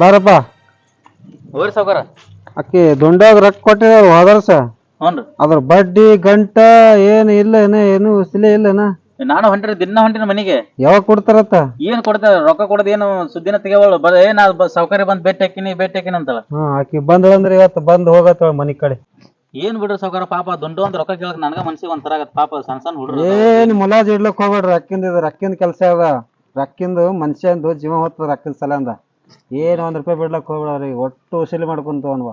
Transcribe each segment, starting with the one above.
ಬಾರಪ್ಪ. ಸಾವುಕಾರ. ಅಕ್ಕಿ ದುಂಡಾಗ ರೊಕ್ಕ ಕೊಟ್ಟಿರ ಹೋದರ್ಸ ಹ್ಞೂ ಅದ್ರ ಬಡ್ಡಿ ಗಂಟ ಏನು ಇಲ್ಲ ಏನ ಏನು ಸಿಲೆ ಇಲ್ಲನ ನಾನು ಹೊಂಟ್ರಿ ದಿನ ಹೊಂಟಿನ ಮನೆಗೆ. ಯಾವಾಗ ಕೊಡ್ತಾರತ್ತ? ಏನ್ ಕೊಡ್ತಾರ? ರೊಕ್ಕ ಕೊಡದ ಏನು ಸುದ್ದಿನ ತೆಗೆವಳು. ಬರ ಏನ ಸಾವುಕಾರಿ ಬಂದ್ ಭೇಟಿ ಹಾಕಿನಿ ಭೇಟಿ ಹಾಕಿನಿ ಅಂತಳ ಹಾ ಆಕಿ ಬಂದಳಂದ್ರ ಇವತ್ತು ಬಂದ್ ಹೋಗತ್ತಳ ಮನಿ ಕಡೆ. ಏನ್ ಬಿಡ್ರಿ ಸೌಕರ್ಯ ಪಾಪ ದುಂಡು ಅಂತ ರೊಕ್ಕ ಕೇಳಕ್ ನನಗ ಮನ್ಸಿಗೆ ಒಂಥರ ಆಗತ್. ಪಾಪ ಸಣ್ಣ ಸಣ್ಣ ಹುಡುಗ್ರು ಏನ್ ಮುಲಾಜ್ ಇಡ್ಲಕ್ ಹೋಗ್ಬೇಡ್ರಿ ಅಕ್ಕಿಂದ ಇದು ರಕ್ಕಿಂದ ಕೆಲಸ ಅದ. ರಕ್ಕಿಂದು ಮನುಷ್ಯಂದು ಜೀವ ಹೊತ್ತದ ರಕ್ಕಿನ ಸಲಂದ ಏನ್ ಒಂದ್ ರೂಪಾಯಿ ಬಿಡ್ಲಕ್ ಹೋಗ್ಬೇಡ್ರಿ ಒಟ್ಟು ವಸೂಲಿ ಮಾಡ್ಕೊಂತ ಅನ್ವ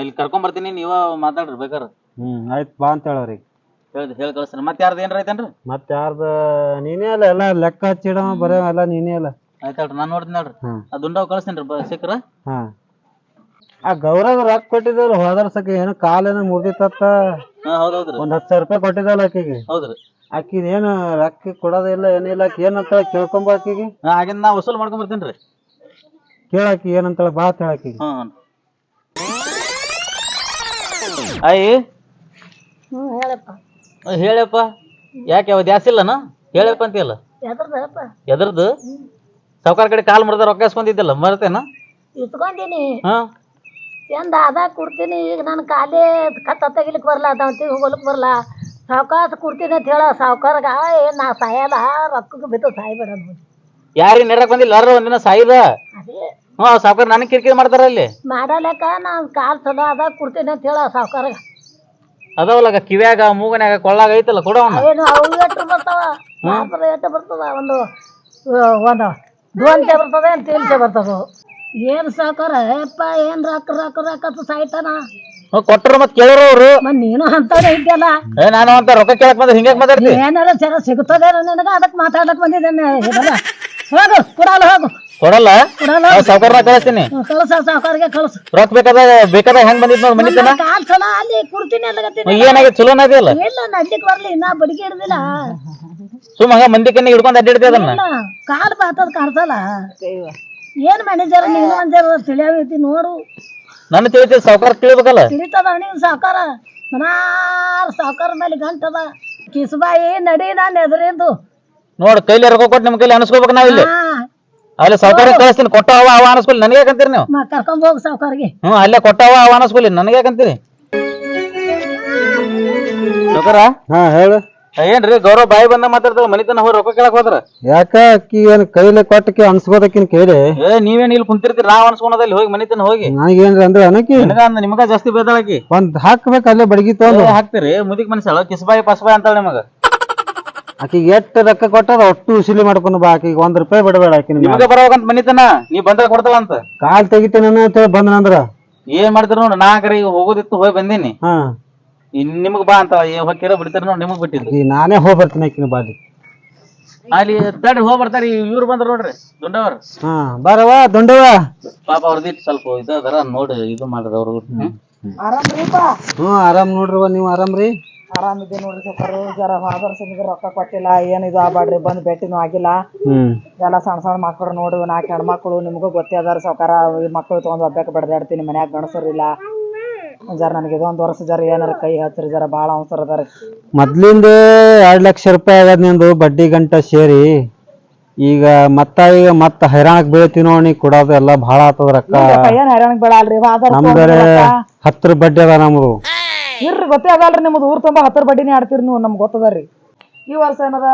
ಇಲ್ಲಿ ಕರ್ಕೊಂಡ್ ಬರ್ತೀನಿ ನೀವ ಮಾತಾಡ್ರಿ ಬೇಕಾರ ಹ್ಮ್ ಆಯ್ತ್ ಬಾ ಅಂತ ಹೇಳವ್ರಿ ಹೇಳಿ ಹೇಳಿ ಕಳಿಸ್ರಿ. ಮತ್ತೆ ಯಾರ್ದು ಏನ್ರ ಐತೇನ್ರಿ? ಮತ್ ಯಾರ್ದ ನೀನೇ ಅಲ್ಲ ಎಲ್ಲ ಲೆಕ್ಕ ಹಚ್ಚಿಡ ಬರೇ ಎಲ್ಲ ನೀನೇ ಅಲ್ಲ. ಆಯ್ತಲ್ರಿ ನಾನ್ ನೋಡ್ತೀನಿ ನೋಡ್ರಿ ಹ್ಮ್ ಆ ದುಂಡವ್ ಕಳಿಸ್ತೀನಿ ರೀ ಸಿಕ್ಕ್ರ ಹಾ. ಆ ಗೌರವ್ ರೊಕ್ಕ ಕೊಟ್ಟಿದ್ದಲ್ಲ ಹೋದರ್ಸಕ ಏನು ಕಾಲೇನ ಕಾಲ ಹಾ ಹೌದೌದ್ರಿ. ಒಂದ್ ಹತ್ತು ಸಾವಿರ ರೂಪಾಯಿ ಕೊಟ್ಟಿದ್ದಲ್ಲ ಆಕಿಗೆ. ಹೌದ್ರಿ. ಆಕಿದ ಏನು ರೊಕ್ಕ ಕೊಡೋದಿಲ್ಲ ಏನಿಲ್ಲ ಆಕಿ ಏನಂತ ಕೇಳ್ಕೊಂಬ ಆಕಿಗೆ? ಹಾ ಆಗಿಂದ ನಾ ವಸೂಲ್ ಮಾಡ್ಕೊಂಡ್ ಬರ್ತೀನಿ ರೀ. ಕೇಳಾಕಿ ಏನಂತಾಳ ಬಾ ಹೇಳಾಕಿ ಅಯ್ಯ ಹ್ಞೂ ಹೇಳಪ್ಪ. ಹೇಳಪ್ಪ. ಯಾಕೆ ಯಾವ ದ್ಯಾಸ್ ಇಲ್ಲನ? ಹೇಳಪ್ಪ ಅಂತ ಇಲ್ಲ ಎದ್ರದ್ದು? ಸಾವ್ಕಾರ ಕಡೆ ಕಾಲ್ ಮುರಿದ ರೊಕ್ಕ ಇಸ್ಕೊಂಡಿದ್ದಿಲ್ಲ ಮರ್ತೇನ? ಇಟ್ಕೊಂಡಿನಿ ಹಾ? ಚಂದ ಅದ ಕೊಡ್ತೀನಿ ಈಗ ನಾನು ಕಾಲೇ ಕತ್ತ ತೆಗಿಲಿಕ್ಕೆ ಬರಲ್ಲ ದಂತಿ ಹೋಗ್ಲಿಕ್ಕೆ ಬರಲ್ಲ ಸಾವ್ಕಾಸ ಕೊಡ್ತೀನಿ ಅಂತ ಹೇಳ ಸಾವ್ಕಾರಗ ಏನ್ ನಾ ಸಾಯಲ್ಲ ರೊಕ್ಕಕ್ಕೆ ಬಿದ್ದು ಸಾಯ್ಬೇಡ ನೋಡಿ ಯಾರಿಗೆ ನೆರಕ್ ಬಂದಿಲ್ಲ ಯಾರು ಒಂದಿನ ಸಾಯಿದ? ಅದೇ. ಹ್ಞೂ ಸಾವ್ಕಾರ ನನಗೆ ಕಿರಿಕಿರಿ ಮಾಡ್ತಾರ ಅಲ್ಲಿ? ಮಾಡಲಕ ನಾನು ಕಾಲ್ ಚಲೋ ಅದ ಕೊಡ್ತೀನಿ ಅಂತ ಹೇಳ ಸಾವ್ಕಾರ. ಅದಾವಲ್ಲ ಕಿವ್ಯಾಗ ಮೂಗನ್ಯಾಗ ಕೊಳ್ಳಾಗ ಐತಲ್ಲ ಕೊಡೋಣ ಏನು ಅವು ಎಷ್ಟು ಬರ್ತಾವ? ಮಾತ್ರ ಎಷ್ಟು ಬರ್ತದ ಒಂದು ಆ, ಒಂದು ದೋನ್ಸೆ ಬರ್ತದೆ ಅಂತ ತೀನ್ಸೆ ಬರ್ತದ? ಏನ್ ಸಾಕಾರ ಯಪ್ಪ ಏನ್ ರೊಕ್ಕ ರೊಕ್ಕ ರೊಕ್ಕ ಅಂತ ಸಾಯ್ತಾನ? ಕೊಟ್ಟರು ಮತ್ತೆ ಕೇಳೋರು ಅವ್ರು. ಮತ್ ನೀನು ಅಂತಾನೆ ಇದ್ಯಲ್ಲ? ಏ ನಾನು ಅಂತ ರೊಕ್ಕ ಕೇಳಕ್ ಬಂದ್ರೆ ಹಿಂಗ್ಯಾಕ್ ಮಾತಾಡ್ತಿ? ಏನಾರ ಸರ ಸಿಗುತ್ತದೆ ನಿನಗ? ಅದಕ್ಕೆ ಮಾತಾಡಕ್ ಬಂದಿದ್ದೇನೆ ಹೋಗು ಕೊಡಲ್ಲ ಹೋಗು. ಕೊಡಲ್ಲ? ಕೊಡಲ್ಲ. ಸಾವ್ಕಾರನ ಕಳಿಸ್ತೀನಿ. ಹ್ಮ್, ಕಳ್ಸ ಸಾವುಕಾರಿಗೆ ಕಳ್ಸು. ರೊಕ್ಕ ಬೇಕಾದ ಬೇಕಾದಾಗ ಹೆಂಗ್ ಬಂದಿದ್ ನೋಡಿ ಮನಿ ಚಲೋ ಕಾಲ್ ಸಲ ಅಲ್ಲಿ ಕೊಡ್ತೀನಿ ಅಲ್ಲಗತ್ತೀನಿ ಏನಾಗಿದೆ ಚಲೋನ ಅದೆಯಲ್ಲ ಇಲ್ಲ ನಡ್ಲಿಕ್ ಬರ್ಲಿ ಇನ್ನ ಬಡಿಗೆ ಹಿಡ್ದಿಲ್ಲ. ಸುಮ್ಮ ಹಂಗ ಮಂದಿ ಕಣ್ಣಿಗೆ ಹಿಡ್ಕೊಂಡ್ ಅಡ್ಡಿಡ್ತಿ ಅದನ್ನ? ಇಲ್ಲ ಕಾಲ್ ಬಾತದ ಕಾಣಿಸಲ್ಲ ಏನ್ ಮ್ಯಾನೇಜರ್ ನೀನು ಅಂಜರ್ ತಿಳಿಯಾವೈತಿ ನೋಡು. ನನ್ನ ತಿಳಿತಿ ಸಾವ್ಕಾರ ತಿಳಿಬೇಕಲ್ಲ? ತಿಳಿತದ ನೀನ್ ಸಾವುಕಾರ. ಮನಾರ್ ಸಾವುಕಾರ ಮೇಲೆ ಗಂಟದ. ಕಿಸಬಾಯಿ ನಡಿ ನಾನು ಎದುರಿಂದು. ನೋಡ್ ಕೈಲಿ ರೊಕ್ಕ ಕೊಟ್ಟು ನಿಮ್ ಕೈಲಿ ಅನ್ಸ್ಕೋಬೇಕು ನಾವಿಲ್ಲಿ. ಹಾ ಅಲ್ಲಿ ಸೌಕರ್ಯ ಕಳಿಸ್ತೀನಿ ಕೊಟ್ಟವ ಅವ ಅನಸ್ಕೊಲಿ ನನಗೆ ಯಾಕಂತೀರಿ ನೀವು? ಕರ್ಕೊಂಡ್ ಹೋಗು ಸಾವುಕಾರಿಗೆ. ಹ್ಞೂ ಅಲ್ಲೇ ಕೊಟ್ಟವ ಅವ ಅನಸ್ಕೊಲಿ ನನಗೆ ಯಾಕಂತೀರಿ ಸಾವುಕಾರ ಹಾ ಹೇಳು. ಏನ್ರಿ ಗೌರವ್ ಬಾಯಿ ಬಂದ ಮಾತಾಡ್ತಾವ ಮನಿತನ ಹೋಗಿ ರೊಕ್ಕ ಕೇಳಕ್ ಹೋದ್ರ? ಯಾಕ ಅಕ್ಕಿ ಏನ್ ಕೈಲೆ ಕೊಟ್ಟಕ್ಕೆ ಅನ್ಸ್ಬೋದಕ್ಕಿನ್ ಕೇಳಿ? ಏ ನೀವೇನ್ ಇಲ್ಲಿ ಕುಂತಿರ್ತೀರಿ? ನಾವ್ ಅನ್ಸ್ಕೊಳದಲ್ಲಿ ಹೋಗಿ ಮನಿತನ ಹೋಗಿ. ನನಗೇನ್ರಿ ಅಂದ್ರೆ ಅನಕಿ? ನಿನಗ ಅಂದ್ ನಿಮಗ ಜಾಸ್ತಿ ಬೇದಾಳಕಿ ಒಂದ್ ಹಾಕ್ಬೇಕು ಅಲ್ಲೇ ಬಡಗಿ ತಗೊಂಡು. ಹಾಕ್ತಿರಿ. ಮುದಿಕ್ ಮನಸ್ಸಲ್ಲ ಕಿಸ್ಬಾಯಿ ಪಸ್ಬಾಯಿ ಅಂತಾಳ ನಿಮಗ. ಆಕಿಗೆ ಎಷ್ಟು ರೊಕ್ಕ ಕೊಟ್ಟದ ಒಟ್ಟು ಉಸಿಲಿ ಮಾಡ್ಕೊಂಡು ಬಾ ಆಕಿಗೆ. ಒಂದ್ ರೂಪಾಯಿ ಬಿಡಬೇಡ ಆಕಿ ನಿಮ್ಗೆ ಬರಬೇಕಂತ ಮನಿತನ? ನೀ ಬಂದ್ರೆ ಕೊಡ್ತಾಳ ಅಂತ? ಕಾಲ್ ತೆಗಿತೇನ ಅಂತ ಹೇಳಿ ಬಂದನಂದ್ರ ಏನ್ ಮಾಡ್ತಾರ ನೋಡ್ರಿ ನಾ ಕರೆ ಈಗ ಹೋಗೋದಿತ್ತು ಹೋಗಿ ಬಂದೀನಿ. ಹಾ. ಇನ್ ನಿಮಗ್ ಬಾ ಅಂತ ಹೋಗಿರೋ ಬಿಡ್ತಾರ ನೋಡಿ ನಿಮಗ್ ಬಿಟ್ಟಿದ್ದು. ಈ ನಾನೇ ಹೋಗಿ ಬರ್ತೀನಿ ಆಕಿನ ಬಾಲಿ. ಅಲ್ಲಿ ತಡಿ ಹೋಗಿ ಬರ್ತಾರ ಇವ್ರು ಬಂದ್ರ ನೋಡ್ರಿ ದುಂಡವ್ರ. ಹಾ ಬಾರವ ದೊಂಡವ ಪಾಪ ಅವ್ರದಿಟ್ಟು ಸ್ವಲ್ಪ ಇದು ಅದರ ನೋಡಿ ಇದು ಮಾಡ್ರಿ ಅವ್ರು ಹ್ಮ್ ಆರಾಮ್ ನೋಡ್ರವ ನೀವ್ ಆರಾಮ್ರಿ? ಆರಾಮಿದೆ ನೋಡ್ರಿ ಸೊಕ್ಕರು ಜರ ಹೋದರ್ಸಿನಿಗೆ ರೊಕ್ಕ ಕೊಟ್ಟಿಲ್ಲ ಏನು ಇದು ಆಗ್ಬಾಡ್ರಿ ಬಂದು ಭೇಟಿನೂ ಆಗಿಲ್ಲ. ಹ್ಮ್. ಎಲ್ಲ ಸಣ್ಣ ಸಣ್ಣ ಮಕ್ಕಳು ನೋಡಿ ನಾಲ್ಕು ಹೆಣ್ಮಕ್ಳು ನಿಮಗೂ ಗೊತ್ತೇ ಅದಾರ ಸಾವ್ಕಾರ ಈ ಮಕ್ಕಳು ತೊಗೊಂಡು ಒಬ್ಬಕ್ಕೆ ಬಡ್ದಾಡ್ತೀನಿ ಮನ್ಯಾಗ ಗಣಸರಿಲ್ಲ ಜರ ನನಗೆ ಇದೊಂದು ವರ್ಷ ಜರ ಏನಾರ ಕೈ ಹಚ್ರಿ ಜರ ಬಾಳ ಅವಸರ ಅದಾರ. ಮೊದ್ಲಿಂದ ಎರಡ್ ಲಕ್ಷ ರೂಪಾಯಿ ಆಗದ್ ನಿಂದು ಬಡ್ಡಿ ಗಂಟ ಸೇರಿ. ಈಗ ಮತ್ತ ಈಗ ಮತ್ತ ಹೈರಾಣಕ್ ಬೀಳ್ತಿ ನೀ ಕೊಡೋದು ಎಲ್ಲ ಭಾಳ ಆತದ ರೊಕ್ಕ. ಏನ್ ಹೈರಾಣ ಹತ್ರ ಬಡ್ಡಿ ಅದ ನಮ್ದು. ಇರ್ರಿ ಗೊತ್ತೇ ಆಗಲ್ರಿ ನಿಮ್ದು. ಊರ್ ತುಂಬ ಹತ್ತರ ಬಡ್ಡಿನೇ ಆಡ್ತೀರಿ ನೀವು, ನಮ್ಗೆ ಗೊತ್ತದರಿ ಈ ವರ್ಷ ಏನದ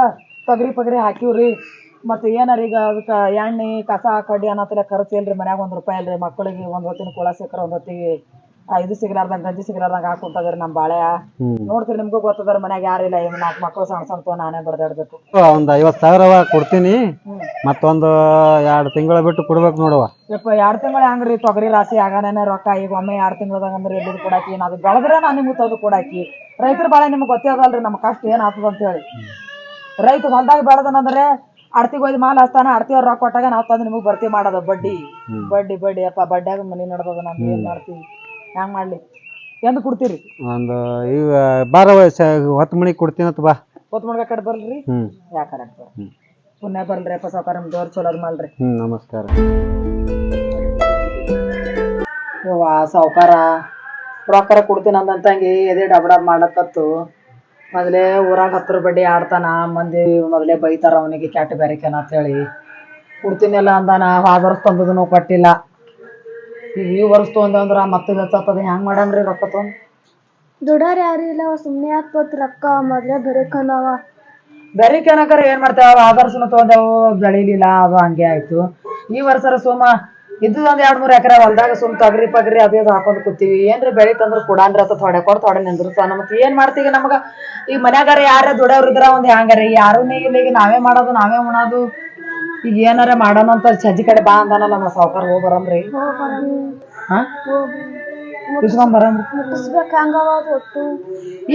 ತೊಗರಿ ಪಗರಿ ಹಾಕಿವ್ರಿ ಮತ್ತೆ ಏನಾರ ಈಗ ಅದಕ್ಕೆ ಎಣ್ಣೆ, ಕಸ, ಕಡ್ಡಿ ಅನ್ನತ್ತಲೆ ಖರ್ಚು ಇಲ್ರಿ ಮನ್ಯಾಗ ಒಂದ್ ರೂಪಾಯಿ ಇಲ್ರಿ ಮಕ್ಕಳಿಗೆ ಒಂದ್ ಹೊತ್ತಿನ ಕುಳ ಸಿಕ್ಕರೆ ಒಂದ್ ಹೊತ್ತಿಗೆ ಇದು ಸಿಗಲಾರ್ದಂಗ ಗಂಜಿ ಸಿಗಲಾರ್ದಂಗ ಹಾಕೊಂತದ್ರ ನಮ್ಮ ಬಾಳೆ. ನೋಡ್ತೀರಿ ನಿಮ್ಗೂ ಗೊತ್ತದರ ಮನ್ಯಾಗ ಯಾರಿಲ್ಲ ಈಗ ನಾಲ್ಕು ಮಕ್ಕಳು ಸಣ್ಣ ಸಣ್ಣ ನಾನೇ ಬಡ್ದಾಡ್ಬೇಕು. ಒಂದ್ ಐವತ್ ಸಾವಿರವ ಕೊಡ್ತೀನಿ. ಮತ್ತೊಂದು ಎರಡ್ ತಿಂಗಳ ಬಿಟ್ಟು ಕೊಡ್ಬೇಕು ನೋಡುವ ಯಪ್ಪ ಎರಡ್ ತಿಂಗಳು ಹೆಂಗ್ರಿ ತೊಗರಿ ರಾಶಿ ಆಗಾನೇನೆ ರೊಕ್ಕ ಈಗ ಒಮ್ಮೆ ಎರಡ್ ತಿಂಗಳದಾಗ ಅಂದ್ರೆ ಎಲ್ಲಿದ್ ಕೊಡಾಕಿ ಅದು ಬೆಳೆದ್ರೆ ನಾನು ನಿಮ್ಗೆ ತಂದು ಕೊಡಾಕಿ. ರೈತರ ಬಾಳೆ ನಿಮ್ಗೆ ಗೊತ್ತೇ ಅದಲ್ರಿ ನಮ್ಮ ಕಷ್ಟ ಏನ್ ಆಗ್ತದ ಅಂತ ಹೇಳಿ ರೈತ ಹೊಲ್ದಾಗ ಬೆಳೆದನಂದ್ರೆ ಅಡ್ತಿಗೆ ಹೋಗಿ ಮಾಲ್ ಹಚ್ತಾನ ಅಡ್ತಿ ಅವ್ರ ರೊಕ್ಕ ಕೊಟ್ಟಾಗ ನಾವು ತಂದು ನಿಮಗೆ ಭರ್ತಿ ಮಾಡೋದು ಬಡ್ಡಿ. ಬಡ್ಡಿ ಬಡ್ಡಿ ಅಪ್ಪ ಬಡ್ಡಿಯಾಗ ಮನಿ ನಡ್ದದ ನಮ್ಗೆ ಏನ್ ಮಾಡ್ತೀವಿ ಹೆಂಗ್ ಮಾಡ್ಲಿ? ಎಂದು ಕೊಡ್ತೀರಿ? ಒಂದು ಈಗ ಬಾರ ಹೊತ್ತು ಮಣಿಗೆ ಕೊಡ್ತೀನಿ ಅಂತ ಬಾ ಕೊತ್ಮಡ್ಗ ಕಡೆ ಬರ್ಲ್ರಿ? ಹ್ಮ್. ಯಾಕಡೆ ಪುಣ್ಯ ಬರ್ಲ್ರಿ ಅಪ್ಪ ಸಾಕಾರ ನಮ್ಮ ದೇವ್ರ ಚಲೋ ಮಾಡ್ರಿ. ಹ್ಮ್ ನಮಸ್ಕಾರ. ಯವ್ವ ಸಾವ್ಕಾರ ರೊಕ್ಕರ ಕೊಡ್ತೀನಿ ಅಂದಂತಂಗಿ ಎದೆ ಡಬ್ ಡಬ್ ಮಾಡಕತ್ತು. ಮೊದಲೇ ಊರಾಗ ಹತ್ತರ ಬಡ್ಡಿ ಆಡ್ತಾನ ಮಂದಿ ಮೊದಲೇ ಬೈತಾರ ಅವನಿಗೆ ಕ್ಯಾಟ್ ಬ್ಯಾರಿಕೆನ ಅಂತ ಹೇಳಿ ಕೊಡ್ತೀನಿಲ್ಲ ಅಂದಾನ ಹೋದ ವರ್ಷ ತಂದದನು ಕೊಟ್ಟಿಲ್ಲ. ಈಗ ಈ ವರ್ಷ ತೊಗೊಂಡಂದ್ರ ಮತ್ತೆ ಹೆಚ್ಚತ್ತದ ಹೆಂಗ್ ರೀ ರೊಕ್ಕ ತೊಗೊಂಡ್? ದುಡಾರ್ ಯಾರು ಇಲ್ಲ ಸುಮ್ಮನೆ ಹಾಕ್ಬೋತ್ ರೊಕ್ಕ ಮೊದ್ಲೇ ಬರಕನವ ಬೇರೆ ಕೆನಕರ ಏನ್ ಮಾಡ್ತಾವ ಆಧಾರ ಸುಮ್ಮ ತೊಗೊಂಡೆವು ಬೆಳಿಲಿಲ್ಲ ಅದು ಹಂಗೆ ಆಯ್ತು. ಈ ವರ್ಷರ ಸೋಮ ಇದ್ದು ಒಂದ್ ಎರಡ್ ಮೂರ್ ಎಕರೆ ಹೊಲ್ದಾಗ ಸುಮ್ ತೊಗರಿ ಪಗರಿ ಅದು ಹಾಕೊಂಡ್ ಕೂತೀವಿ. ಏನ್ರಿ ಬೆಳಿತಂದ್ರ ಕೊಡಾನ್ರಿ ಅತ್ತ ಥೊಡೆ ಕೊಡ್ ಥೊಡೆ ನಿಂದ್ರಸಾನ ಮತ್ ಏನ್ ಮಾಡ್ತೀವಿ ನಮಗ? ಈಗ ಮನ್ಯಾಗಾರ ಯಾರ ದುಡಿಯವ್ರ ಇದ್ರ ಒಂದ್ ಹ್ಯಾಂಗಾರ? ಯಾರು ಇಲ್ಲ ಈಗ ನಾವೇ ಮಾಡೋದು ನಾವೇ ಉಣೋದು. ಈಗ ಏನಾರ ಮಾಡೋಣ ಅಂತ ಸಜ್ಜಿ ಕಡೆ ಬಾ ಅಂದಾನಲ್ಲ ನಮ್ಮ ಸಾವುಕಾರ ಹೋಗ್ ಬರಂಬ್ರಿ ಹಾ? ಇಸ್ಕೊಂಡ್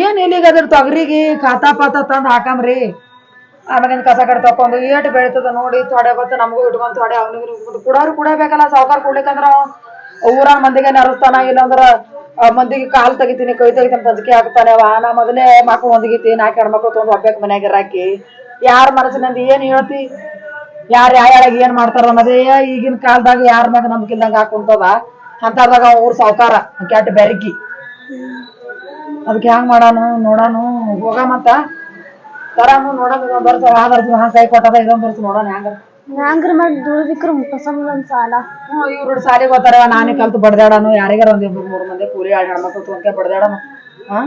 ಏನ್ ಇಲ್ಲಿಗ ಅದ್ರ ತೊಗರಿಗೆ ಖಾತಾ ಪಾತ ತಂದ್ ಹಾಕಂಬ್ರಿ ಆಮೇಲೆ ಕಸ ಕಡೆ ತಕೊಂಡು ಏಟ್ ಬೆಳಿತದ ನೋಡಿ ತೊಡೆ ಬತ್ತ ನಮಗೂ ಇಟ್ಕೊಂಡ್ ತೊಡೆ ಅವ್ನಿಗೂ ಕುಡಾರು ಕುಡಬೇಕಲ್ಲ ಸಾವುಕಾರ ಕುಡ್ಲಿಕ್ಕಂದ್ರ? ಊರ ಮಂದಿಗೆ ನರಸ್ತಾನ ಇಲ್ಲಂದ್ರ ಮಂದಿಗೆ ಕಾಲ್ ತೆಗಿತೀನಿ ಕೈ ತೆಗಿತೀನಿ ಅಂಜಿಕೆ ಹಾಕ್ತಾನೆ ಅವ. ನಾ ಮೊದಲೇ ಮಕ್ಳು ಒಂದಿಗಿತಿ ನಾಲ್ಕು ಹೆಣ್ಮಕ್ಳು ತೊಗೊಂಡು ಒಬ್ಬೇಕು ಮನ್ಯಾಗ ಇರಾಕಿ. ಯಾರ ಮನಸ್ಸಿನಂದ ಏನ್ ಹೇಳ್ತಿ? ಯಾರ್ ಯಾರ್ಯಾಗ ಏನ್ ಮಾಡ್ತಾರ ಅನ್ನೋದೇ ಈಗಿನ ಕಾಲದಾಗ ಯಾರ ಮ್ಯಾಗ ನಂಬಿಕೆ ಇಲ್ದಂಗ ಹಾಕೊಂತದ. ಅಂತದಾಗ ಅವ್ರ ಸಾವುಕಾರ ಕೆಟ್ಟ ಬೆರಕಿ ಅದಕ್ಕೆ ಹೆಂಗ್ ಮಾಡಾನು ನೋಡಾನು ಹೋಗಮಂತ ತರಾನು ನೋಡೋಣ ಇದೊಂದ್ ಆ ವರ್ಷ ಹಂಗ ಕೈ ಕೊಟ್ಟದ ಇದೊಂದ್ ಬರ್ತು ನೋಡೋಣ ಹೆಂಗ ಹ್ಯಾಂಗ್ರ ಮಾಡಿ ದುಡ್ದಿಕ್ರ ಸಾಲ. ಹ್ಞೂ ಇವ್ರು ಸಾಲಿಗೆ ಹೋಗ್ತಾರ ನಾನೇ ಕಲ್ತು ಬಡ್ದಾಡನು ಯಾರಿಗಾರ ಒಂದ್ ಇಬ್ರು ಮೂರು ಮಂದಿ ಕೂಲಿ ಆಡ್ ಹೆಣ್ಮಕ್ಳು ತೊಗೊಂಡ್ಕೆ ಬಡ್ದಾಡನು. ಹಾ?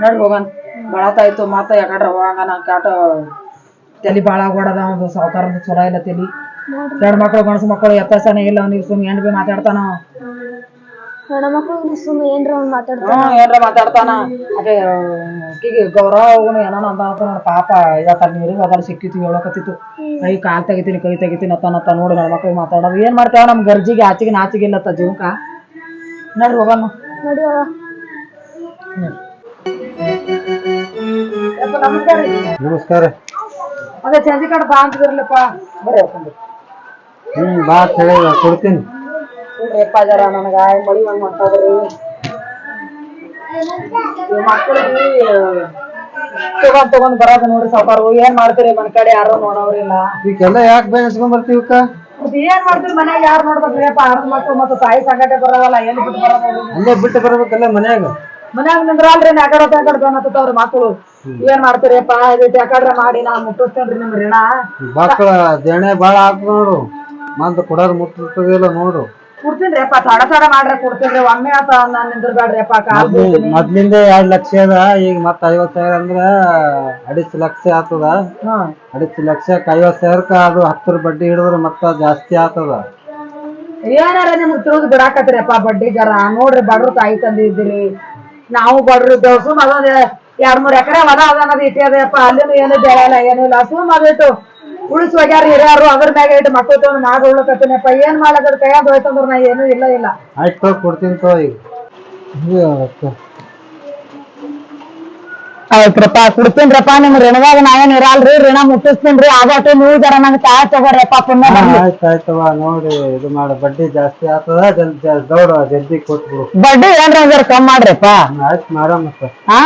ನಡ್ ಹೋಗನ್. ಬಳತಾಯ್ತು ಮಾತಾ ಯಾಕಡ್ರ ಹೋಗಂಗ ನಾ ಕ್ಯಾಟ ತಲಿ ಬಾಳ ಆಗೋಡದ ಅವ್ನು ಸಾವುಕಾರ ಚಲೋ ಇಲ್ಲ ತಲಿ. ಎರಡು ಮಕ್ಕಳು ಗಣಸು ಮಕ್ಕಳು ಎತ್ತಾಸನ ಇಲ್ಲ ಅವ್ನಿಗೆ ಸುಮ್ ಏನ್ ಬಿ ಮಾತಾಡ್ತಾನ. ಏನ್ರ ಮಾತಾಡ್ತಾನ. ಅದೇ ಆಕಿಗೆ ಗೌರವ ಏನೋ ಅಂತ ಪಾಪ ಇವತ್ತ ನೀರಿಗೆ ಹೋದಾಗ ಸಿಕ್ಕಿತ್ತು ಹೇಳಕತ್ತಿತ್ತು ಕೈ ಕಾಲ್ ತೆಗಿತೀನಿ ಕೈ ತೆಗಿತೀನಿ ಅತ್ತ ನತ್ತ ನೋಡಿ ನನ್ನ ಮಕ್ಳಿಗೆ ಮಾತಾಡೋದು. ಏನ್ ಮಾಡ್ತೇವ ನಮ್ ಗರ್ಜಿಗೆ ಆಚಿಗೆ ನಾಚಿಗೆ ಇಲ್ಲತ್ತ ಜೀವಕ ನಡ್ರಿ ಹೋಗಮ್ಮ ನಮಸ್ಕಾರ. ಅದೇ ಚಂದಿ ಕಡೆ ಬಾ ಅಂತಿದ್ರಲ್ಲಪ್ಪ. ಹ್ಮ್ ಬಾ ಹೇಳಿ ಕೊಡ್ತೀನಿ. ನೋಡ್ರಿಪ್ಪ ಜರ ನನಗ ಮಳಿ ಒಂದ್ ಮಾಡ್ತಾವ್ರಿ ಮಕ್ಕಳಿಗೆ ತಗೊಂಡ್ ತಗೊಂಡ್ ಬರೋದು ನೋಡ್ರಿ ಸಾವ್ಕಾರು ಏನ್ ಮಾಡ್ತೀರಿ ಮನ್ ಕಡೆ ಯಾರು ನೋಡೋರಿಲ್ಲ ಈಗೆಲ್ಲ ಯಾಕೆ ಬೇಯಿಸ್ಕೊಂಡ್ ಬರ್ತೀವಿ ಅಕ್ಕ? ಮತ್ತೆ ಏನ್ ಮಾಡ್ತೀರಿ ಮನ್ಯಾಗ ಯಾರು ನೋಡ್ಬೇಕ್ರಿಪ್ಪ ಅರ್ಧ ಮಕ್ಕಳು ಮತ್ತೆ ತಾಯಿ ಸಂಗಟೆ ಬರೋದಲ್ಲ ಎಲ್ಲಿ ಬಿಟ್ಟು ಬರೋದು? ಅಲ್ಲೇ ಬಿಟ್ಟು ಬರ್ಬೇಕಲ್ಲ ಮನ್ಯಾಗ? ಮನ್ಯಾಗ ನಿಂದ್ರಲ್ರಿ ನಾಗರತ್ತ ಕಡೆ ಬಂದ್ ಹತ್ತವ್ರಿ ಮಕ್ಕಳು ಏನ್ ಮಾಡ್ತೀರಿಪ್ಪ ಇದೈತಿ ಯಾಕಡ್ರೆ ಮಾಡಿ ನಾ ಮುಟ್ಟಿಸ್ತೇನ್ರಿ ನಿಮ್ ಋಣ. ಮಕ್ಕಳ ದೇಣೆ ಬಾಳ ಹಾಕ್ ನೋಡು. ಮಂದ್ ಕೊಡೋರ್ ಮುಟ್ಟಿರ್ತದಿಲ್ಲ ನೋಡು. ಕೊಡ್ತೀನ್ರಿಪ್ಪ ತಡ ತಡ ಮಾಡ್ರೆ ಕೊಡ್ತೀನ್ರಿ ಒಮ್ಮೆ ಆತ ನಾನ್ ನಿಂದ್ರಬೇಡ್ರಿಪ್ಪ ಕಾಲ್ ಬೀಳ್ತೀನಿ ಮೊದ್ಲಿಂದ ಎರಡ್ ಲಕ್ಷ ಅದ ಈಗ ಮತ್ತ ಐವತ್ ಸಾವಿರ ಅಂದ್ರ ಅಡಿಸ್ ಲಕ್ಷ ಆತದ. ಹ್ಮ್ ಅಡಿಸ್ ಲಕ್ಷಕ್ಕ ಐವತ್ ಸಾವಿರಕ್ಕ ಅದು ಹತ್ತರ ಬಡ್ಡಿ ಹಿಡಿದ್ರ ಮತ್ತ ಜಾಸ್ತಿ ಆತದ. ಏನಾರ ನಿಮ್ಗ್ ತಿಳಿದು ಬಿಡಾಕತ್ರಿಪ್ಪ ಬಡ್ಡಿ ಜರ. ನೋಡ್ರಿ ಬಡ್ರು ತಾಯಿ ತಂದಿದ್ದೀರಿ ನಾವು ಬಡ್ರು ಇದ್ದೇವ್. ಸುಮ್ ಅದೊಂದ್ ಎರಡ್ ಮೂರ್ ಎಕರೆ ಹೊಲ ಅದ ಅನ್ನೋದು ಇಟ್ಟಿಯದಪ್ಪ ಅಲ್ಲಿನೂ ಏನು ಬೆಳೆಯಲ್ಲ ಏನು ಇಲ್ಲ. ಸುಮ್ ಅದಿಟ್ಟು ಉಳಿಸಿ ಹೋಗ್ಯಾರ ಹಿರಿಯರು, ಅದ್ರ ಮ್ಯಾಗ ಇಟ್ಟು ಮಕ್ಕಳು ತೊಗೊಂಡು ನಾಗ ಉಳ್ಕತ್ತೀನಪ್ಪ. ಏನ್ ಮಾಡ್ಲದ್ರ ಕೈಯಾಗ ಹೋಯ್ತಂದ್ರ ನಾ ಏನು ಇಲ್ಲ ಇಲ್ಲ. ಆಯ್ತು ಕೊಡ್ತೀನಿ ಆಯ್ತ್ರಪ್ಪ ಕುಡ್ತೀನ್ರಪ್ಪ ನಿಮ್ ಋಣದಾಗ ನಾವೇನ್ ಇರಲ್ರಿ? ಋಣ ಮುಟ್ಟಿಸ್ತೀನ್ರಿ? ಆದಷ್ಟು ನೀವು ಜರ ನಂಗೆ ತಾಯ್ ತಗೋರಪ್ಪ ಪುಣ್ಯ ಬರ್ಲಿ. ನೋಡಿ ಇದು ಮಾಡ ಬಡ್ಡಿ ಜಾಸ್ತಿ ಆಗ್ತದ ಜಲ್ದಿ ದೌಡ ಜಲ್ದಿ ಕೊಟ್ಬಿಡು. ಬಡ್ಡಿ ಏನ್ರ ಜರ ಕಮ್ ಮಾಡ್ರಿಪ್ಪ ಆಯ್ತು ಮಾಡಮ್ಮ ಸರ್ ಹಾ?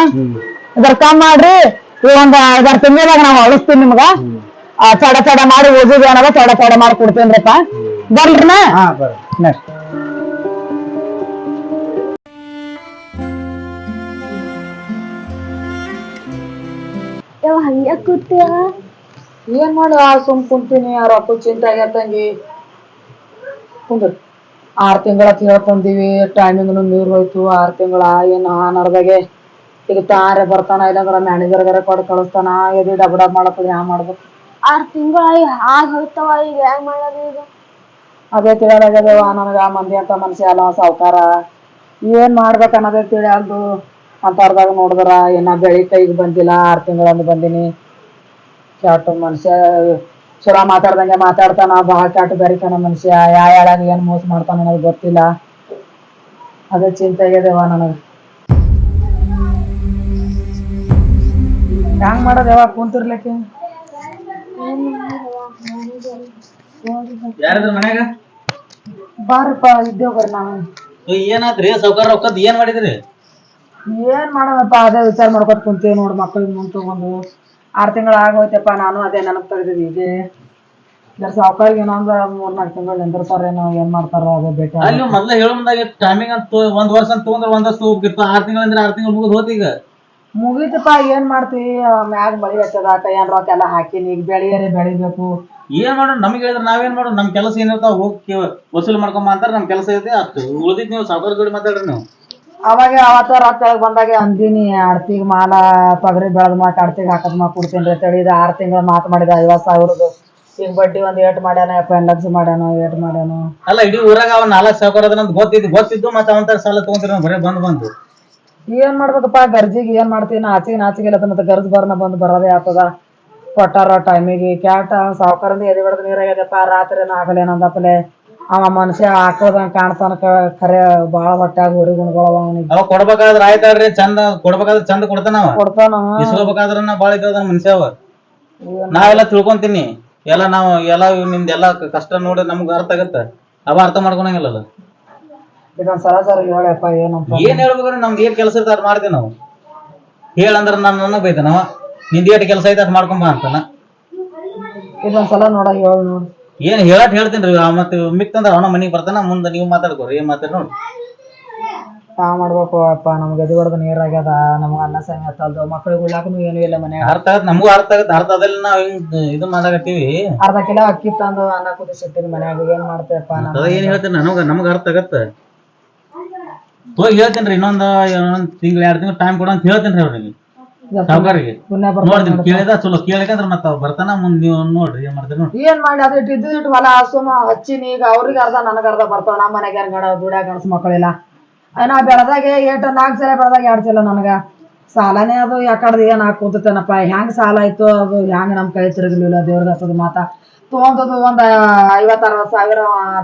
ಕಮ್ ಮಾಡ್ರಿ. ಈ ಒಂದ್ ಐದಾರು ತಿಂಗಳದಾಗ ನಾವು ಅಳಿಸ್ತೀನಿ ನಿಮ್ಗ. ಆ, ಚಡ ಚಡ ಮಾಡಿ ಓದಿದ್ವಿ ಏನದ ಚಡ ಚಡ ಮಾಡಿ ಕೊಡ್ತೇನ್ರಪ್ಪ ಬರ್ಲ್ರಿನ ಹಾ ಬರ್ರಿ. ಹಂಗೆ ಕೂತ್ಯ? ಏನ್ ಮಾಡ ಸುಮ್ ಕುಂತೀನಿ ಯಾರ ರೊಕ್ಕ ಚಿಂತೆ ಆಗ್ಯಾರ ತಂಗಿ. ಕುಂದ್ರ. ಆರ್ ತಿಂಗಳ ಹೇಳ್ತಂದೀವಿ ಟೈಮಿಂಗ್ ನೀರ್ ಹೋಯ್ತು. ಆರ್ ತಿಂಗಳ ಏನ್ ನಡ್ದಾಗೆ ಈಗ ತಾರೆ ಬರ್ತಾನ ಇಲ್ಲಂದ್ರ ಮ್ಯಾನೇಜರ್ ಗರ ಕೊಡ್ ಕಳಿಸ್ತಾನ. ಎದಿ ಡಬ್ ಡಬ್ ಮಾಡತ್ತದ ಹ್ಯಾಂಗ ಮಾಡ್ಬೇಕು? ಆರ್ ತಿಂಗಳ ಹೋಯ್ತವ ಈಗ ಹೆಂಗ್ ಮಾಡೋದು ಈಗ? ಅದೇ ತಿಳಿಯಾಗದೇವ ನನಗ ಮಂದಿ ಅಂತ ಮನ್ಸಿ ಅಲ್ಲ ಸಾವುಕಾರ ಏನ್ ಮಾಡ್ಬೇಕ ಅನ್ನೋದೇ ತಿಳಿಯಲ್ದು. ಅಂತವ್ರದಾಗ ನೋಡಿದ್ರ ಏನ ಬೆಳಿ ಕೈಗೆ ಬಂದಿಲ್ಲ ಆರ್ ತಿಂಗಳಂದು ಬಂದಿನಿ. ಕೆಟ್ಟ ಮನುಷ್ಯ ಚುರ ಮಾತಾಡ್ದಂಗೆ ಮಾತಾಡ್ತಾನ ಭಾಳ ಕೆಟ್ಟ ಬೆರಿತಾನ ಮನುಷ್ಯ ಯಾವ ಯಾಳಾಗ ಏನ್ ಮೋಸ ಮಾಡ್ತಾನ ಅನ್ನೋದು ಗೊತ್ತಿಲ್ಲ. ಅದ ಚಿಂತೆ ಆಗ್ಯದೇವ ನನಗ. ಹೆಂಗ್ ಮಾಡೋದೇವ ಕುಂತಿರ್ಲಿಕ್ಕೆ? ಯಾರಿದ್ರ ಮನ್ಯಾಗ? ಬಾರಪ್ಪ ಇದ್ದೇವ್ ಬರ್ರಿ ನಾವು ಏನಾತ್ರಿ? ಸೌಕರ್ ರೊಕ್ಕದ್ ಏನ್ ಮಾಡಿದ್ರಿ? ಏನ್ ಮಾಡೋಣಪ್ಪ ಅದೇ ವಿಚಾರ ಮಾಡ್ಕೊತ ಕುಂತೀವಿ ನೋಡ್ ಮಕ್ಕಳಿಗೆ ಮುಂದೆ ತಗೊಂಡು. ಆರ್ ತಿಂಗಳ ಆಗೋಯ್ತಪ್ಪ ನಾನು ಅದೇ ನೆನಪ್ ತೆಗ್ದಿದ್ ಈಗ ಜರ ಸಾವ್ಕಾರಿಗೆ ಇನ್ನೊಂದ್ ಮೂರ್ ನಾಲ್ಕು ತಿಂಗಳು ನಿಂದಿರ್ತಾರೇನೋ ಏನ್ ಮಾಡ್ತಾರೋ ಅದೇ ಬೇಟ. ಅಲ್ಲಿ ಮೊದ್ಲ ಹೇಳೋ ಮುಂದಾಗ ಟೈಮಿಂಗ್ ಅಂತ ಒಂದ್ ವರ್ಷ ಅಂತ ತಗೊಂಡ್ರೆ ಒಂದ್ ವರ್ಷ ಆರ್ ತಿಂಗಳ ಅಂದ್ರೆ ಆರ್ ತಿಂಗಳು ಮುಗಿದ್ ಹೋತ್ ಈಗ. ಮುಗೀತಪ್ಪ ಏನ್ ಮಾಡ್ತೀವಿ ಮ್ಯಾಗ ಮಳಿ ಹಚ್ಚದ ಕೈಯನ್ ರೊಕ್ಕ ಎಲ್ಲ ಹಾಕಿನಿ ಈಗ ಬೆಳೆಯರೆ ಬೆಳಿಬೇಕು. ಏನ್ ಮಾಡೋಣ? ನಮ್ಗೆ ಹೇಳಿದ್ರೆ ನಾವೇನ್ ಮಾಡೋಣ? ನಮ್ ಕೆಲಸ ಏನಿರ್ತಾವ ಹೋಗಿ ವಸೂಲಿ ಮಾಡ್ಕೊಂಬ ಅಂತಾರೆ ನಮ್ ಕೆಲಸ ಐತಿ ಅಷ್ಟು ಉಳಿದಿದ್ ನೀವು ಸಾವುಕಾರ ಜೋಡಿ ಮಾತಾಡ್ರಿ ನೀವು. ಅವಾಗ ಅವತ್ತ ಕೆಳಗ್ ಬಂದಾಗ ಅಂದಿನಿ ಆಡ್ತಿಗ್ ಮಾಲ ತೊಗರಿ ಬೆಳೆದ ಮಾ ಕಡ್ತಿಗ್ ಹಾಕದ್ ಮಾ ಕೊಡ್ತೀನಿ ಅಂತೇಳಿ. ಇದು ಆರು ತಿಂಗಳ ಮಾತು ಮಾಡಿದ ಐವತ್ ಸಾವಿರದ್ದು ಈಗ ಬಡ್ಡಿ ಒಂದ್ ಏಟ್ ಮಾಡ್ಯಾನ ಎಪ್ಪತ್ತು ಲಕ್ಷ ಮಾಡ್ಯಾನ ಏಟ್ ಮಾಡ್ಯಾನ. ಅಲ್ಲ ಇಡೀ ಊರಾಗ ಅವ ನಾಲ್ಕು ಸಾವಿರ ಅದ ಗೊತ್ತಿದ್ದು ಗೊತ್ತಿದ್ದು ಮತ್ತೆ ಅವಂತ ಸಾಲ ತಗೊಂತೀರ ಬರೇ ಬಂದು ಬಂದು. ಏನ್ ಮಾಡ್ಬೇಕಪ್ಪ ಗರ್ಜಿಗೆ ಏನ್ ಮಾಡ್ತೀನಿ ನಾಚಿಗೆ ನಾಚಿಗೆ ಇಲ್ಲ ಮತ್ತೆ ಗರ್ಜ್ ಬರ್ನ ಬಂದು ಬರೋದೇ ಆಗ್ತದ. ಕೊಟ್ಟಾರ ಟೈಮಿಗೆ. ಕ್ಯಾಟ ಸಾವುಕಾರಿಂದ ಎದೆ ಬಿಡದ ನೀರಾಗ್ಯದಪ್ಪ. ರಾತ್ರಿ ಆಗಲೇನಂದಪ್ಪಲೆ ಅವ ಮನುಷ್ಯ ಆಕಳದಂಗ ಕಾಣ್ತಾನ ಕರೆ ಖರೆ ಬಾಳ ಹೊಟ್ಯಾಗ ಹೊಡಿ ಗುಣಗಳವ ಅವನಿಗೆ. ಅವ ಕೊಡ್ಬೇಕಾದ್ರ ಆಯ್ತಾಳ್ರಿ ಚಂದ ಕೊಡ್ಬೇಕಾದ್ರ ಚಂದ ಕೊಡ್ತಾನ ಕೊಡ್ತಾನ. ಇಸ್ಕೋಬೇಕಾದ್ರ ಬಾಳ ಮನುಷ್ಯ ಅವ. ನಾವೆಲ್ಲ ತಿಳ್ಕೊಂತೀನಿ. ಎಲ್ಲ ನಾವು ಎಲ್ಲ ನಿಮ್ದ ಎಲ್ಲ ಕಷ್ಟ ನೋಡಿ ನಮ್ಗ ಅರ್ಥ ಆಗತ್ತ. ಅವ ಅರ್ಥ ಮಾಡ್ಕೊಂಡಂಗಿಲ್ಲ ಇದೊಂದ್ ಸಲ ಸರ ಹೇಳಪ್ಪ ಏನಂತ ಏನ್ ಹೇಳ್ಬೇಕಂದ್ರೆ ನಮ್ದು ಏನ್ ಕೆಲಸ ಇರ್ತಾರ ಮಾಡ್ತೀವಿ ನಾವು. ಹೇಳಂದ್ರ ನಾನು ನನಗ್ ಬೈತಾನವ ನಿಂದ ಏಟ್ ಕೆಲಸ ಐತೆ ಅದ್ ಮಾಡ್ಕೊಂಬ ಅಂತಾನ. ಇದೊಂದ್ ಸಲ ನೋಡ ಹೇಳ ನೋಡು. ಏನ್ ಹೇಳಟ್ ಹೇಳ್ತೀನಿ ಮತ್ತೆ ಮಿಕ್ತಂದ್ರ ಅವನ ಮನಿಗ್ ಬರ್ತಾನ ಮುಂದೆ ನೀವು ಮಾತಾಡ್ಕೋರಿ ಏನ್ ಮಾತಾಡ್ ನೋಡಿ. ನಾ ಮಾಡ್ಬೇಕು ಅಪ್ಪ ನಮ್ಗೆ ಎದೆ ಹೊಡೆದ ನೀರಾಗ್ಯದ ನಮ್ಗೆ ಅನ್ನ ಸಾಯ ಹತ್ತಲ್ದು ಮಕ್ಳಿಗೆ ಉಳ್ಳಾಕನು ಏನು ಇಲ್ಲ ಮನೆ ಅರ್ಥ ಆಗತ್ ನಮಗೂ ಅರ್ಥ ಆಗತ್ತೆ ಅರ್ಥ ಅದಲ್ಲಿ ನಾವ್ ಹಿಂಗ್ ಇದು ಮಾಡಾಕತ್ತೀವಿ ಅರ್ಧ ಕಿಲೋ ಅಕ್ಕಿ ತಂದು ಅನ್ನ ಕುದಿಸಿಟ್ಟಿನಿ ಮನ್ಯಾಗ ಏನ್ ಮಾಡ್ತೇವಪ್ಪ ಅದ ಏನ್ ಹೇಳ್ತೀನಿ ನನಗ ನಮ್ಗ ಅರ್ಥ ಆಗತ್ತ. ಹೋಗಿ ಹೇಳ್ತೇನ್ರಿ ಇನ್ನೊಂದ್ ಇನ್ನೊಂದ್ ತಿಂಗ್ಳ ಎರಡ್ ತಿಂಗ್ಳ ಟೈಮ್ ಕೊಡು ಅಂತ ಹೇಳ್ತೇನ್ರಿ ಅವ್ರಿಗೆ. ಸಾವುಕಾರಿಗೆ. ಕೇಳಿದ ಚಲೋ ಕೇಳಿಕಂದ್ರ ಮತ್ತ ಅವ್ ಬರ್ತಾನ ಮುಂದ್ ನೀವು ನೋಡ್ರಿ ಏನ್ ಮಾಡ್ತೀರಿ ನೋಡಿ ಏನ್ ಮಾಡಿ ಅದು ಇಟ್ಟು ಇದ್ದು ಇಟ್ಟು ಹೊಲ ಸುಮ್ಮ ಹಚ್ಚಿನಿ ಈಗ ಅವ್ರಿಗೆ ಅರ್ಧ ನನಗೆ ಅರ್ಧ ಬರ್ತಾವ ನಮ್ಮ ಮನೆಗೆ ಗಣ ದುಡ್ಯಾಗ ಗಣಸ್ ಮಕ್ಕಳಿಲ್ಲ. ನಾ ಬೆಳೆದಾಗೆ ಏಟ್ ನಾಲ್ಕು ಸಲ ಬೆಳೆದಾಗ ಎರಡು ಸಲ ನನಗ. ಸಾಲನೇ ಅದು ಯಾಕಡ್ದು ಏನ್ ಹಾಕ್ ಕೂತೇನಪ್ಪ ಹೆಂಗ್ ಸಾಲ ಆಯ್ತು ಅದು ಹೆಂಗ್ ನಮ್ ಕೈ ತಿರುಗಲಿಲ್ಲ ದೇವ್ರಿಗೆ ಹತ್ತದ ಮಾತ. ತೊಗೊಂಡದು ಒಂದ್ ಐವತ್ ಅರವತ್ ಸಾವಿರ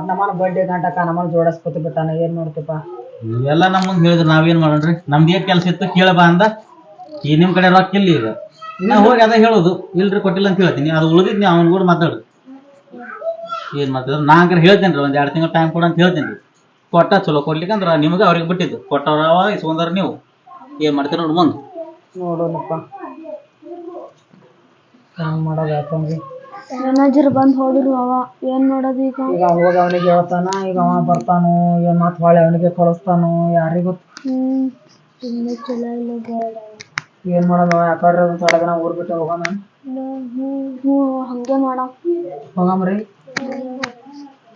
ನಮ್ಮನ ಬಡ್ಡಿ ಗಂಟಕ ನಮ್ಮನ್ನ ಜೋಡಿಸ್ಕೊತ ಬಿಟ್ಟಾನ ಏನ್ ನೋಡ್ತಿಪ್ಪ ಎಲ್ಲ ನಮ್ಮನ್ ಹೇಳಿದ್ರು ಹೇಳಿದ್ರ ನಾವೇನ್ ಮಾಡೋಣ್ರಿ? ನಮ್ಗೆ ಏನ್ ಕೆಲ್ಸ ಇತ್ತು ಕೇಳಬಾ ಅಂದ. ಈ ನಿಮ್ ಕಡೆ ರೊಕ್ಕ ಇಲ್ಲಿ ಈಗ ನಾ ಹೋಗಿ ಅದ ಹೇಳೋದು. ಇಲ್ರಿ ಕೊಟ್ಟಿಲ್ಲ ಅಂತ ಹೇಳ್ತೀನಿ. ಅದು ಉಳಿದಿದ್ ನೀವು ಅವನ್ ಕೂಡ ಮಾತಾಡು. ಏನ್ ಮಾತಾಡ ನಾ ಹಂಗಾರೆ ಹೇಳ್ತೇನ್ರಿ ಒಂದ್ ಎರಡು ತಿಂಗಳ ಟೈಮ್ ಕೊಡ ಅಂತ ಹೇಳ್ತೇನ್ರಿ. ಕೊಟ್ಟ ಚಲೋ ಕೊಡ್ಲಿಕ್ಕಂದ್ರ ನಿಮ್ಗೆ ಅವ್ರಿಗೆ ಬಿಟ್ಟಿದ್ದು. ಕೊಟ್ಟವ್ರ ಅವ ಇಸ್ಕೊಂಡಾರ ನೀವು. ಏನ್ ಮಾಡ್ತೀರ ನೋಡಿ ಮುಂದ್. ನೋಡೋಣಪ್ಪ. ಹೆಂಗ್ ಮಾಡೋದು ಯಾಕಂದ್ರೆ ಮ್ಯಾನೇಜರ್ ಬಂದ್ ಹೋದ್ರು ಅವ. ಏನ್ ಮಾಡೋದು ಈಗ? ಈಗ ಹೋಗಿ ಅವನಿಗೆ ಹೇಳ್ತಾನ ಈಗ ಅವ ಬರ್ತಾನೋ ಏನ್ ಮತ್ ಹೊಳೆ ಅವನಿಗೆ ಕಳಿಸ್ತಾನೋ ಯಾರಿಗೂ ಹ್ಮ್ ತುಂಬಾ ಚಲೋ ಇಲ್ಲ ಬೇಡ ಏನ್ ಮಾಡೋಣ ಯಾಕಡ್ರಿ ಒಂದ್ ಸಡಗನ ಊರ್ ಬಿಟ್ಟು ಹೋಗೋಣ? ಹಂಗೆ ಮಾಡೋ ಹೋಗಮ್ರಿ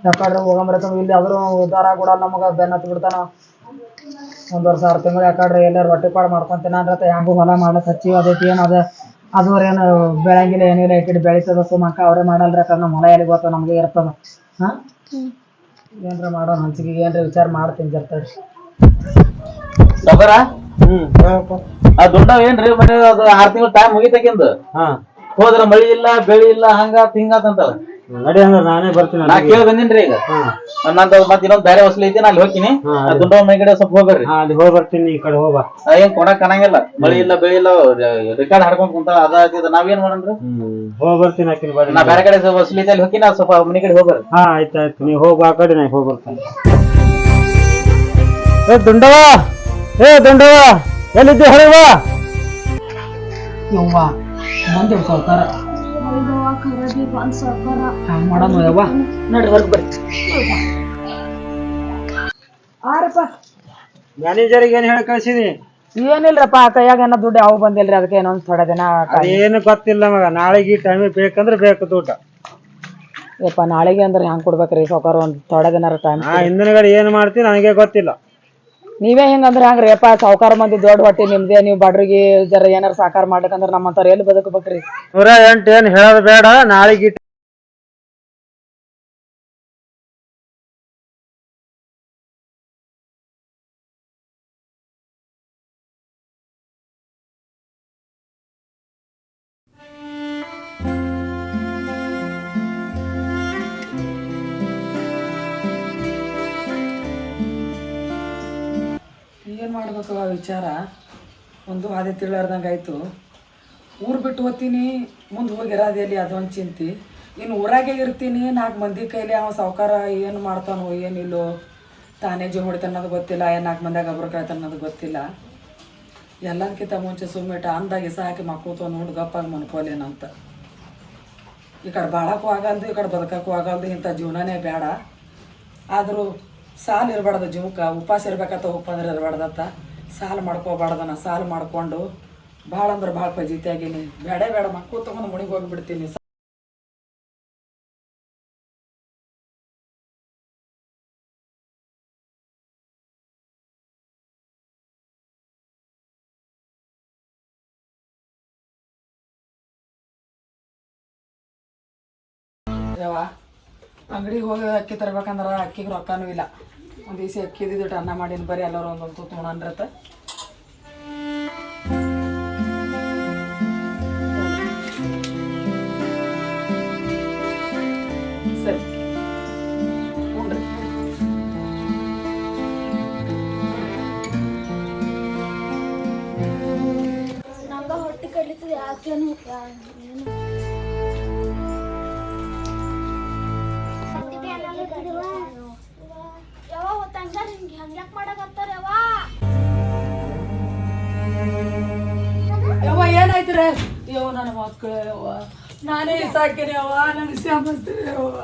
ಯಾಕಡ್ರಿ ಹೋಗಮ್ರಿ ತಮ್ಮ ಇಲ್ಲಿ ಆದ್ರೂ ಉದ್ದಾರ ಕೂಡ ನಮಗ ಬೆನ್ನ ಹತ್ತಿ ಬಿಡ್ತಾನ ಒಂದ್ ವರ್ಷ ಆರು ತಿಂಗಳು ಯಾಕಡ್ರಿ ಎಲ್ಲಾರು ರೊಟ್ಟಿ ಪಾಡ್ ಮಾಡ್ಕೊಂತೀನಿ. ಅಂದ್ರೆ ಹೆಂಗು ಹೊಲ ಮಾಡಕ್ ಹಚ್ಚಿ ಅದೈತಿ ಏನ್ ಅದ? ಅದು ಏನು ಬೆಳಂಗಿಲ್ಲ ಏನಿಲ್ಲ. ಇಟ್ಟಿಟ್ಟು ಬೆಳಿತದ ಸುಮಕ್ಕ ಅವರೇ ಮಾಡಲ್ರಿ ಯಾಕಂದ್ರೆ ನಮ್ಮ ಹೊಲ ಎಲ್ಲಿ ಗೊತ್ತ ನಮ್ಗೆ ಇರ್ತದ. ಹಾ? ಏನ್ರ ಮಾಡೋಣ ಹಂಚಿಗೆ ಏನ್ರ ವಿಚಾರ ಮಾಡ್ತೀನಿ ಜರ್ತೇಳಿ ಹ್ಮ್. ಆ ದುಡ್ಡ ಏನ್ರಿ? ಮನೆ ಅದು ಆರ್ ತಿಂಗಳ ಟೈಮ್ ಮುಗಿತಕಿಂದ. ಹಾ. ಹೋದ್ರ ಮಳಿ ಇಲ್ಲ ಬೆಳಿ ಇಲ್ಲ ಹಂಗ ಹಿಂಗಾತ್ ನಡಿ ಅಂದ್ರೆ ನಾನೇ ಬರ್ತೀನಿ ನಾ. ಕೇಳಿ ಬಂದಿನ್ರಿ ಈಗ. ನಂತ ಮತ್ತೆ ಇನ್ನೊಂದ್ ಬೇರೆ ವಸೂಲಿ ಐತಿ ನಾ ಅಲ್ಲಿ ಹೋಗ್ತೀನಿ. ಹಾ, ಆ ದುಡ್ಡ ಮೈ ಕಡೆ ಸ್ವಲ್ಪ ಹೋಗ್ರಿ ಅಲ್ಲಿ ಹೋಗಿ ಬರ್ತೀನಿ ಈ ಕಡೆ ಹೋಗ ಏನ್ ಕೊಡಕ್ ಕಾಣಂಗಿಲ್ಲ. ಮಳಿ ಇಲ್ಲ ಬೆಳಿ ಇಲ್ಲ ರೆಕಾರ್ಡ್ ಹಾಡ್ಕೊಂಡ್ ಕುಂತ ಅದ ನಾವೇನ್ ಮಾಡೋಣ್ರಿ? ಹೋಗ ಹೋಗಿ ಬರ್ತೀನಿ ಹಾಕಿನ ಬಾಡಿ ನಾ ಬೇರೆ ಕಡೆ ವಸ್ಲಿ ಐತಿ ಅಲ್ಲಿ ಹೋಗ್ತೀನಿ ಸ್ವಲ್ಪ ಮನೆ ಕಡೆ ಹೋಗ್ರಿ ಹಾ ಆಯ್ತಾಯ್ತು ಆಯ್ತು. ನೀವು ಹೋಗ ಆ ಕಡೆ ನಾ ಹೋಗಿ ಬರ್ತೀನಿ. ದುಂಡವ ಏ ದುಂಡವ ಎಲ್ಲಿದ್ದೆ ಹೊರಗೆ ಬಾ. ಯವ್ವ ಬಂದೇವ್ ಸಾವ್ಕಾರ ಹೌದವ್ವ ಖರೀದಿ ಬಂದ್ ಸಾವ್ಕಾರ ಹಂಗ್ ಮಾಡೋಣ ಯವ್ವ ನಡ್ರಿ ಹೊರಗೆ ಬರ್ರಿ. ಆರಪ್ಪ. ಮ್ಯಾನೇಜರಿಗೆ ಏನು ಹೇಳಿ ಕಳ್ಸಿನಿ ಏನಿಲ್ರಪ್ಪ ಕೈಯಾಗ ಏನೋ ದುಡ್ಡು ಯಾವ ಬಂದಿಲ್ರಿ? ಅದಕ್ಕೆ ಏನೊಂದು ಥೋಡೆ ದಿನ ಏನು ಗೊತ್ತಿಲ್ಲ ಮಗ ನಾಳೆಗೆ ಈ ಟೈಮಿಗೆ ಬೇಕಂದ್ರೆ ಬೇಕು ದುಡ್ಡು ಯಪ್ಪ ನಾಳೆಗೆ ಅಂದ್ರೆ ಹೆಂಗ್ ಕೊಡ್ಬೇಕ್ರಿ? ಸಾವ್ಕಾರ ಒಂದ್ ಥೋಡೆ ದಿನ ಟೈಮ್ ಆ ಹಿಂದಿನ ಗಡಿ ಏನು ಮಾಡ್ತೀನಿ ನನಗೆ ಗೊತ್ತಿಲ್ಲ. ನೀವೇ ಹಿಂಗಂದ್ರೆ ಹಂಗ್ರಿ, ಯಪ್ಪ ಸಾವ್ಕಾರ ಮಂದಿ ದೊಡ್ಡ ಹೊಟ್ಟೆ ನಿಮ್ದೆ, ನೀವು ಬಡ್ರಿಗೆ ಜರ ಏನಾರ ಸಾಕಾರ ಮಾಡ್ಬೇಕಂದ್ರ ನಮ್ಮಂತವ್ರ ಎಲ್ಲಿ ಬದುಕಬೇಕ್ರಿ? ನೂರ ಎಂಟು ಏನು ಹೇಳೋದು ಬೇಡ, ನಾಳೆಗೆ ಆ ವಿಚಾರ ಒಂದು ಹಾದಿ ತಿಳಾರ್ದಂಗೆ ಆಯಿತು ಊರು ಬಿಟ್ಟು ಹೋಗ್ತೀನಿ, ಮುಂದೆ ಹೋಗಿ ಇರೋದಲ್ಲಿ ಅದೊಂದು ಚಿಂತೆ. ಇನ್ನು ಊರಾಗೆ ಇರ್ತೀನಿ ನಾಲ್ಕು ಮಂದಿ ಕೈಲಿ ಅವ ಸಾವುಕಾರ ಏನು ಮಾಡ್ತಾನೋ ಏನಿಲ್ಲೋ, ತಾನೇ ಜೀವ ಹೊಡಿತಾನ ಅನ್ನೋದು ಗೊತ್ತಿಲ್ಲ, ಏನು ನಾಲ್ಕು ಮಂದಿಯಾಗ ಒಬ್ರು ಕಳ್ತಾನ ಅನ್ನೋದು ಗೊತ್ತಿಲ್ಲ. ಎಲ್ಲದಕ್ಕಿಂತ ಮುಂಚೆ ಸುಮ್ಮಿಟ್ಟ ಅಂದಾಗ ಹಾಕಿ ಮಕ್ಕಳು ನೋಡಿ, ಗಪ್ಪಾಗಿ ಮನ್ಕೋಲೇನಂತ ಈ ಕಡೆ ಬಾಳಕ್ಕೂ ಆಗಲ್ದು, ಈ ಕಡೆ ಬದುಕಕ್ಕೂ ಆಗಲ್ದು, ಇಂಥ ಜೀವನನೇ ಬೇಡ. ಆದರೂ ಸಾಲ ಇರಬಾರ್ದು ಜೀವಕ್ಕೆ ಉಪವಾಸ ಇರ್ಬೇಕಂತ ಉಪಂದ್ರೆ ಇರಬಾರ್ದತ್ತ ಸಾಲ ಮಾಡ್ಕೋಬಾರ್ದನ, ಸಾಲ ಮಾಡ್ಕೊಂಡು ಭಾಳ ಅಂದ್ರೆ ಭಾಳ ಪಜೀತಿ ಆಗೀನಿ. ಬೇಡ ಬೇಡ ಮಕ್ಕಳು ತೊಗೊಂಡು ಮುಣಿಗೆ ಹೋಗಿಬಿಡ್ತೀನಿ. ಯವ್ವ? ಅಂಗಡಿಗೆ ಹೋಗಿ ಅಕ್ಕಿ ತರ್ಬೇಕಂದ್ರೆ ಅಕ್ಕಿಗೆ ರೊಕ್ಕನೂ ಇಲ್ಲ. ಒಂದು ದಿವಸ ಅಕ್ಕಿ ಇದ್ದಿಟ್ಟು ಅನ್ನ ಮಾಡೀನಿ ಬರೀ ಎಲ್ಲರೂ ಒಂದೊಂದು ತೂತು ಉಣನ್ರತ್ತ ಸರಿ. ಉಣ್ರಿ ನಂಗ ಹೊಟ್ಟೆ ಕಡಿತದೆ ಯಾಕೇನು ನನ್ನ ಮಕ್ಕಳು ನಾನೇ ಸಾಕಿನಿ ಅವ್ವ ನನಗೆ ಶ್ಯಾಮಸ್ತೀನಿ ಯವ್ವ.